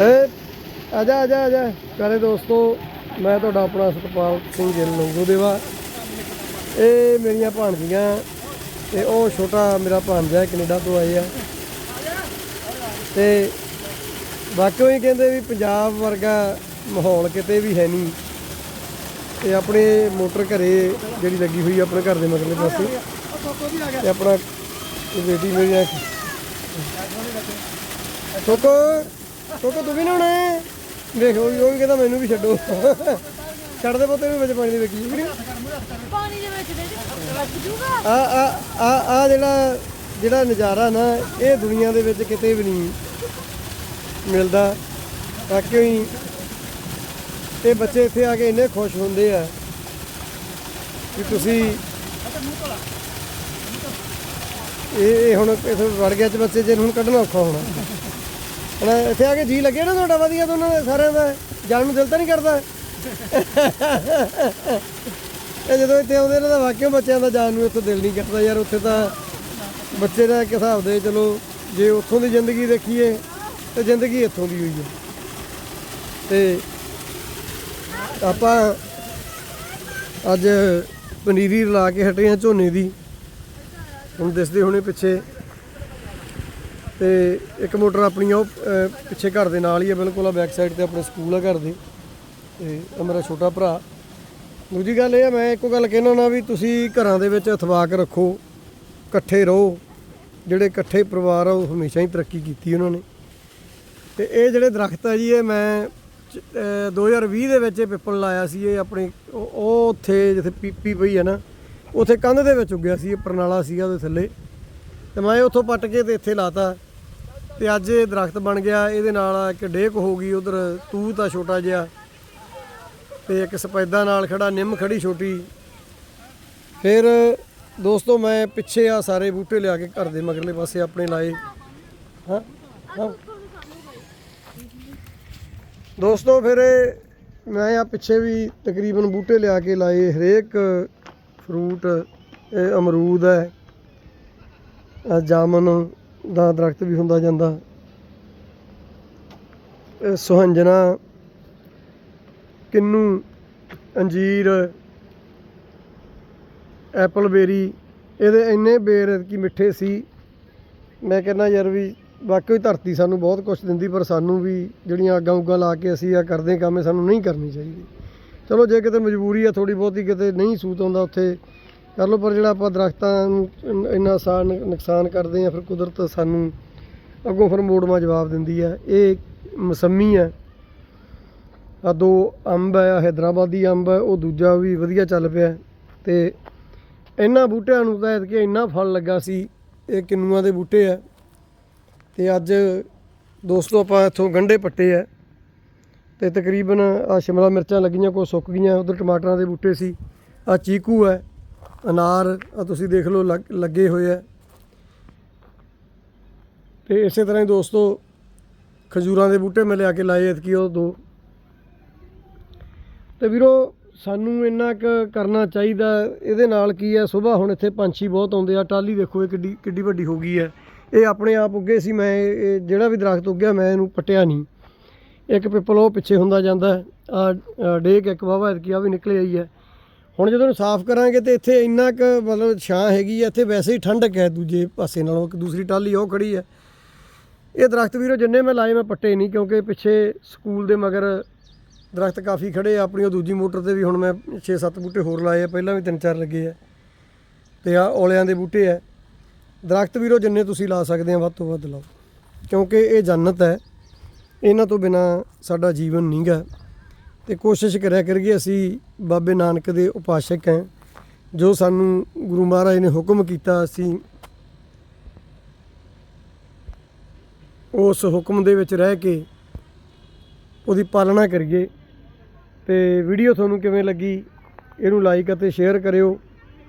ਆਜਾ ਆਜਾ ਆਜਾ ਪਿਆਰੇ ਦੋਸਤੋ, ਮੈਂ ਤੁਹਾਡਾ ਆਪਣਾ ਸਤਪਾਲ ਸਿੰਘ ਗਿੱਲ ਲੰਗੋ ਦੇਵਾ। ਇਹ ਮੇਰੀਆਂ ਭਾਣਜੀਆਂ ਤੇ ਉਹ ਛੋਟਾ ਮੇਰਾ ਭਾਣਜਾ ਕੈਨੇਡਾ ਤੋਂ ਆਏ ਆ। ਤੇ ਵਾਕਿਓ ਹੀ ਕਹਿੰਦੇ ਵੀ ਪੰਜਾਬ ਵਰਗਾ ਮਾਹੌਲ ਕਿਤੇ ਵੀ ਹੈ ਨਹੀਂ। ਤੇ ਆਪਣੇ ਮੋਟਰ ਘਰੇ ਜਿਹੜੀ ਲੱਗੀ ਹੋਈ ਆਪਣੇ ਘਰ ਦੇ ਮਗਰਲੇ ਪਾਸੇ। ਤੇ ਆਪਣਾ ਬੇਟੀ ਮੇਰੀ ਆ। ਕੋਕੋ ਕੋਕੋ ਤੂੰ ਵੀ ਨਾ ਹੋਣਾ ਦੇਖ ਉਹ ਵੀ ਉਹ ਵੀ ਕਹਿੰਦਾ ਮੈਨੂੰ ਵੀ ਛੱਡੋ। ਛੱਡ ਦੇ ਪੁੱਤ ਇਹਨੂੰ ਵਿੱਚ ਪਾਣੀ ਦੇ ਵਿੱਚ ਪਾਣੀ ਦੇ ਵਿੱਚ ਦੇ ਜੂਗਾ? ਆ ਆ ਆ ਆ ਜਿਹੜਾ ਜਿਹੜਾ ਨਜ਼ਾਰਾ ਨਾ ਇਹ ਦੁਨੀਆ ਦੇ ਵਿੱਚ ਕਿਤੇ ਵੀ ਨਹੀਂ ਮਿਲਦਾ। ਵਾਕਿਓ ਹੀ ਇਹ ਬੱਚੇ ਇੱਥੇ ਆ ਕੇ ਇੰਨੇ ਖੁਸ਼ ਹੁੰਦੇ ਆ ਕਿ ਤੁਸੀਂ ਇਹ ਹੁਣ ਇਥੇ ਵੜ ਗਿਆ ਚ ਬੱਚੇ ਜੇ ਹੁਣ ਕੱਢਣਾ ਔਖਾ ਹੋਣਾ। ਹੁਣ ਇੱਥੇ ਆ ਕੇ ਜੀ ਲੱਗੇ ਨਾ ਤੁਹਾਡਾ ਵਧੀਆ ਦੋਨਾਂ ਦਾ ਸਾਰਿਆਂ ਦਾ ਜਾਣ ਨੂੰ ਦਿਲ ਤਾਂ ਨਹੀਂ ਕਰਦਾ। ਇਹ ਜਦੋਂ ਇੱਥੇ ਆਉਂਦੇ ਨੇ ਤਾਂ ਵਾਕਿਆ ਬੱਚਿਆਂ ਦਾ ਜਾਣ ਨੂੰ ਇੱਥੇ ਦਿਲ ਨਹੀਂ ਕਰਦਾ ਯਾਰ, ਉੱਥੇ ਤਾਂ ਬੱਚੇ ਦਾ ਇੱਕ ਹਿਸਾਬ ਦੇ ਚਲੋ, ਜੇ ਉੱਥੋਂ ਦੀ ਜ਼ਿੰਦਗੀ ਦੇਖੀਏ ਤੇ ਜ਼ਿੰਦਗੀ ਇੱਥੋਂ ਦੀ ਹੋਈ ਹੈ। ਤੇ ਆਪਾਂ ਅੱਜ ਪਨੀਰੀ ਲਾ ਕੇ ਹਟੇ ਆ ਝੋਨੇ ਦੀ। ਹੁਣ ਦਿਸਦੇ ਹੋਣੇ ਪਿੱਛੇ। ਤੇ ਇੱਕ ਮੋਟਰ ਆਪਣੀ ਉਹ ਪਿੱਛੇ ਘਰ ਦੇ ਨਾਲ ਹੀ ਹੈ ਬਿਲਕੁਲ ਆ ਬੈਕ ਸਾਈਡ ਤੇ ਆਪਣੇ ਸਕੂਲ ਆ ਘਰ ਦੇ। ਤੇ ਉਹ ਮੇਰਾ ਛੋਟਾ ਭਰਾ। ਦੂਜੀ ਗੱਲ ਇਹ ਆ, ਮੈਂ ਇੱਕੋ ਗੱਲ ਕਹਿਣਾ ਨਾ ਵੀ ਤੁਸੀਂ ਘਰਾਂ ਦੇ ਵਿੱਚ ਅਥਵਾਕ ਰੱਖੋ, ਇਕੱਠੇ ਰਹੋ। ਜਿਹੜੇ ਇਕੱਠੇ ਪਰਿਵਾਰ ਆ, ਉਹ ਹਮੇਸ਼ਾ ਹੀ ਤਰੱਕੀ ਕੀਤੀ ਉਹਨਾਂ ਨੇ। ਤੇ ਇਹ ਜਿਹੜੇ ਦਰਖਤ ਆ ਜੀ, ਇਹ ਮੈਂ, ਚ- ਅਹ 2020 ਦੇ ਵਿੱਚ ਇਹ ਪਿੱਪਲ ਲਾਇਆ ਸੀ, ਇਹ ਆਪਣੇ, ਉਹ ਉਹ ਉੱਥੇ ਜਿੱਥੇ ਪੀਪੀ ਪਈ ਹੈ ਨਾ, ਉੱਥੇ ਕੰਧ ਦੇ ਵਿੱਚ ਉੱਗਿਆ ਸੀ, ਇਹ ਪਰਨਾਲਾ ਸੀਗਾ ਉਹਦੇ ਥੱਲੇ। ਤੇ ਮੈਂ ਇਹ ਉੱਥੋਂ ਪੱਟ ਕੇ ਤੇ ਇੱਥੇ ਲਾਤਾ। ਤੇ ਅੱਜ ਇਹ ਦਰਖਤ ਬਣ ਗਿਆ, ਇਹਦੇ ਨਾਲ ਇੱਕ ਡੇਕ ਹੋ ਗਈ, ਉਧਰ ਤੂਤ ਆ ਛੋਟਾ ਜਿਹਾ, ਤੇ ਇੱਕ ਸਪੈਦਾ ਨਾਲ ਖੜਾ, ਨਿੰਮ ਖੜੀ ਛੋਟੀ। ਫਿਰ ਦੋਸਤੋ, ਮੈਂ ਪਿੱਛੇ ਆ ਸਾਰੇ ਬੂਟੇ ਲਿਆ ਕੇ ਘਰ ਦੇ ਮਗਰਲੇ ਪਾਸੇ ਆਪਣੇ ਲਾਏ। ਹਾਂ ਦੋਸਤੋ, ਫਿਰ ਮੈਂ ਆ ਪਿੱਛੇ ਵੀ ਤਕਰੀਬਨ ਬੂਟੇ ਲਿਆ ਕੇ ਲਾਏ, ਹਰੇਕ ਫਰੂਟ, ਇਹ ਅਮਰੂਦ ਹੈ ਜਾਮਨ ਦਾ ਦਰਖਤ ਵੀ ਹੁੰਦਾ ਜਾਂਦਾ। ਸੁਹੰਜਨਾ ਸੁਹੰਜਣਾ, ਕਿੰਨੂ, ਅੰਜੀਰ ਐਪਲ ਬੇਰੀ ਇਹਦੇ ਇੰਨੇ ਬੇਰ ਕੀ ਮਿੱਠੇ ਸੀ। ਮੈਂ ਕਹਿੰਦਾ ਯਾਰ ਵੀ ਵਾਕਈ ਧਰਤੀ ਸਾਨੂੰ ਬਹੁਤ ਕੁਝ ਦਿੰਦੀ, ਪਰ ਸਾਨੂੰ ਵੀ ਜਿਹੜੀਆਂ ਅੱਗਾਂ ਉੱਗਾਂ ਲਾ ਕੇ ਅਸੀਂ ਆ ਕਰਦੇ ਕੰਮ ਇਹ ਸਾਨੂੰ ਨਹੀਂ ਕਰਨੀ ਚਾਹੀਦੀ। ਚਲੋ ਜੇ ਕਿਤੇ ਮਜਬੂਰੀ ਆ ਥੋੜੀ ਬਹੁਤੀ ਕਿਤੇ ਨਹੀਂ ਸੂਤ ਆਉਂਦਾ ਉੱਥੇ ਕਰ ਲਓ, ਪਰ ਜਿਹੜਾ ਆਪਾਂ ਦਰਖਤਾਂ ਨੂੰ ਇੰਨਾ ਆਸਾਨ ਨੁਕਸਾਨ ਕਰਦੇ ਆ ਫਿਰ ਕੁਦਰਤ ਸਾਨੂੰ ਅੱਗੋਂ ਫਿਰ ਮੋੜਵਾ ਜਵਾਬ ਦਿੰਦੀ ਆ ਇਹ ਮਸੰਮੀ ਆ ਆ ਦੋ ਅੰਬ ਆ ਹੈਦਰਾਬਾਦੀ ਅੰਬ ਆ ਉਹ ਦੂਜਾ ਵੀ ਵਧੀਆ ਚੱਲ ਪਿਆ ਤੇ ਇਹਨਾਂ ਬੂਟਿਆਂ ਨੂੰ ਤਾਂ ਐਤਕੀ ਇੰਨਾ ਫਲ ਲੱਗਾ ਸੀ, ਇਹ ਕਿੰਨੂਆਂ ਦੇ ਬੂਟੇ ਆ ਤੇ ਅੱਜ ਦੋਸਤੋ ਆਪਾਂ ਇੱਥੋਂ ਗੰਢੇ ਪੱਟੇ ਆ ਤੇ ਤਕਰੀਬਨ ਆ ਸ਼ਿਮਲਾ ਮਿਰਚਾਂ ਲੱਗੀਆਂ, ਕੋਈ ਸੁੱਕ ਗਈਆਂ, ਉਧਰ ਟਮਾਟਰਾਂ ਦੇ ਬੂਟੇ ਸੀ। ਆ ਚੀਕੂ ਹੈ। ਅਨਾਰ ਤੁਸੀਂ ਦੇਖ ਲਓ ਲੱਗ- ਲੱਗੇ ਹੋਏ ਆ। ਤੇ ਇਸੇ ਤਰ੍ਹਾਂ ਹੀ ਦੋਸਤੋ, ਖਜੂਰਾਂ ਦੇ ਬੂਟੇ ਮੈਂ ਲਿਆ ਕੇ ਲਾਏ ਐਤਕੀ ਉਹ ਦੋ। ਤੇ ਵੀਰੋ, ਸਾਨੂੰ ਇੰਨਾ ਕੁ ਕਰਨਾ ਚਾਹੀਦਾ, ਇਹਦੇ ਨਾਲ ਕੀ ਹੈ ਸਵੇਰ ਹੁਣ ਇੱਥੇ ਪੰਛੀ ਬਹੁਤ ਆਉਂਦੇ ਆ। ਟਾਲੀ ਦੇਖੋ ਇਹ ਕਿੱਡੀ ਕਿੱਡੀ ਵੱਡੀ ਹੋ ਗਈ ਹੈ ਇਹ ਆਪਣੇ ਆਪ ਉੱਗੇ ਸੀ, ਮੈਂ ਇਹ ਜਿਹੜਾ ਵੀ ਦਰਖਤ ਉੱਗਿਆ, ਮੈਂ ਇਹਨੂੰ ਪੱਟਿਆ ਨਹੀਂ। ਇੱਕ ਪਿੱਪਲ ਉਹ ਪਿੱਛੇ ਹੁੰਦਾ ਜਾਂਦਾ, ਆ ਡੇਕ ਇੱਕ ਵਾਵਾ ਕੀ ਆ ਵੀ ਨਿਕਲੇ ਆਈ ਹੈ ਹੁਣ ਜਦੋਂ ਇਹਨੂੰ ਸਾਫ਼ ਕਰਾਂਗੇ ਤੇ ਇੱਥੇ ਇੰਨਾ ਕੁ ਮਤਲਬ ਛਾਂ ਹੈਗੀ ਹੈ ਇੱਥੇ ਵੈਸੇ ਹੀ ਠੰਡਕ ਹੈ ਦੂਜੇ ਪਾਸੇ ਨਾਲੋਂ, ਇੱਕ ਦੂਸਰੀ ਟਾਲੀ ਉਹ ਖੜੀ ਹੈ ਇਹ ਦਰਖਤ ਵੀਰੋ, ਜਿੰਨੇ ਮੈਂ ਲਾਏ ਮੈਂ ਪੱਟੇ ਨਹੀਂ, ਕਿਉਂਕਿ ਪਿੱਛੇ ਸਕੂਲ ਦੇ ਮਗਰ ਦਰਖਤ ਕਾਫੀ ਖੜੇ ਆ ਆਪਣੀ ਉਹ ਦੂਜੀ ਮੋਟਰ ਤੇ ਵੀ ਹੁਣ ਮੈਂ 6-7 ਬੂਟੇ ਹੋਰ ਲਾਏ ਆ, ਪਹਿਲਾਂ ਵੀ 3-4 ਲੱਗੇ ਆ। ਤੇ ਆ ਔਲਿਆਂ ਦੇ ਬੂਟੇ ਆ। ਦਰਖਤ ਵੀਰੋ, ਜਿੰਨੇ ਤੁਸੀਂ ਲਾ ਸਕਦੇ ਆ, ਵੱਧ ਤੋਂ ਵੱਧ ਲਾਓ। ਕਿਉਂਕਿ ਇਹ ਜੰਨਤ ਹੈ। ਇਹਨਾਂ ਤੋਂ ਬਿਨਾ ਸਾਡਾ ਜੀਵਨ ਨਹੀਂਗਾ ਤੇ ਕੋਸ਼ਿਸ਼ ਕਰਿਆ ਕਰੀਏ ਅਸੀਂ ਬਾਬੇ ਨਾਨਕ ਦੇ ਉਪਾਸ਼ਕ ਹਾਂ, ਜੋ ਸਾਨੂੰ ਗੁਰੂ ਮਹਾਰਾਜ ਨੇ ਹੁਕਮ ਕੀਤਾ ਅਸੀਂ ਉਸ ਹੁਕਮ ਦੇ ਵਿੱਚ ਰਹਿ ਕੇ ਉਹਦੀ ਪਾਲਣਾ ਕਰੀਏ। ਤੇ ਵੀਡੀਓ ਤੁਹਾਨੂੰ ਕਿਵੇਂ ਲੱਗੀ, ਇਹਨੂੰ ਲਾਈਕ ਅਤੇ ਸ਼ੇਅਰ ਕਰਿਓ।